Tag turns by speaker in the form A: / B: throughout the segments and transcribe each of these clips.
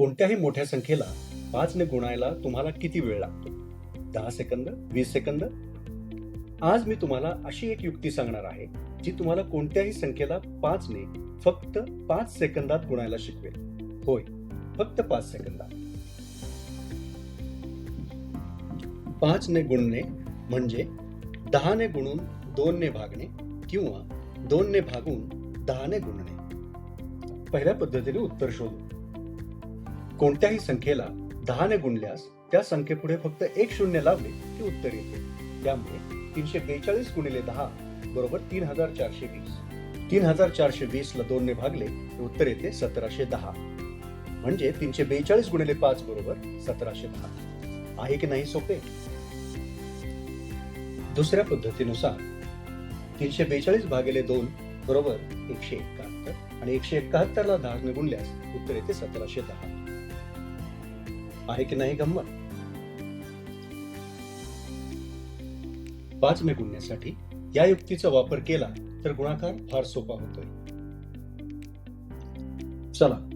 A: कोणत्याही मोठ्या संख्येला पाचने गुणायला तुम्हाला किती वेळ लागतो? दहा सेकंद वीस सेकंद? आज मी तुम्हाला अशी एक युक्ती सांगणार आहे जी तुम्हाला कोणत्याही संख्येला पाचने फक्त पाच सेकंदात गुणायला शिकवेल. होय फक्त पाच सेकंदात. पाचने गुणणे म्हणजे दहाने गुणून दोनने भागणे किंवा दोनने भागून दहाने गुणणे. पहिल्या पद्धतीने उत्तर शोधू. कोणत्याही संख्येला दहाने गुणल्यास त्या संख्येपुढे फक्त एक शून्य लावले की उत्तर येते. त्यामुळे तीनशे बेचाळीस गुणिले दहा बरोबर तीन हजार चारशे वीस तीन हजार चारशे वीस ला दोनने भागले तर उत्तर येते सतराशे दहा. म्हणजे तीनशे बेचाळीस गुणिले पाच बरोबर सतराशे दहा. आहे की नाही सोपे? दुसऱ्या पद्धतीनुसार तीनशे बेचाळीस भागिले दोन बरोबर एकशे एकाहत्तर आणि एकशे एकाहत्तर ला दहा गुणल्यास उत्तर येते सतराशे दहा. आहे की नाही गंमत? पाच ने गुणण्यासाठी या युक्तीचा वापर केला तर गुणाकार फार सोपा होतोय. चला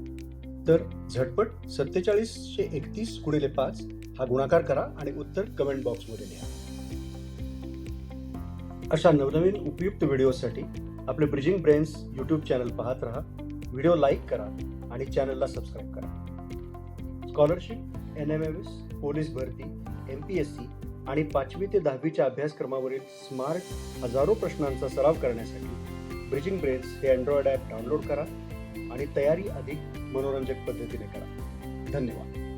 A: तर झटपट सत्तेचाळीसशे एकतीस गुणिले पाच हा गुणाकार करा आणि उत्तर कमेंट बॉक्समध्ये लिहा. अशा नवनवीन उपयुक्त व्हिडिओसाठी आपले ब्रिजिंग ब्रेन्स यूट्यूब चॅनल पाहत राहा. व्हिडिओ लाईक करा आणि चॅनलला सबस्क्राईब करा. Scholarship N M M S police भरती एम पी एस सी आणि पाचवी ते दहावीच्या अभ्यासक्रमावरील स्मार्ट हजारो प्रश्नांचा सराव करण्यासाठी ब्रिजिंग ब्रेन्स हे अँड्रॉइड ॲप डाउनलोड करा आणि तयारी अधिक मनोरंजक पद्धतीने करा. धन्यवाद.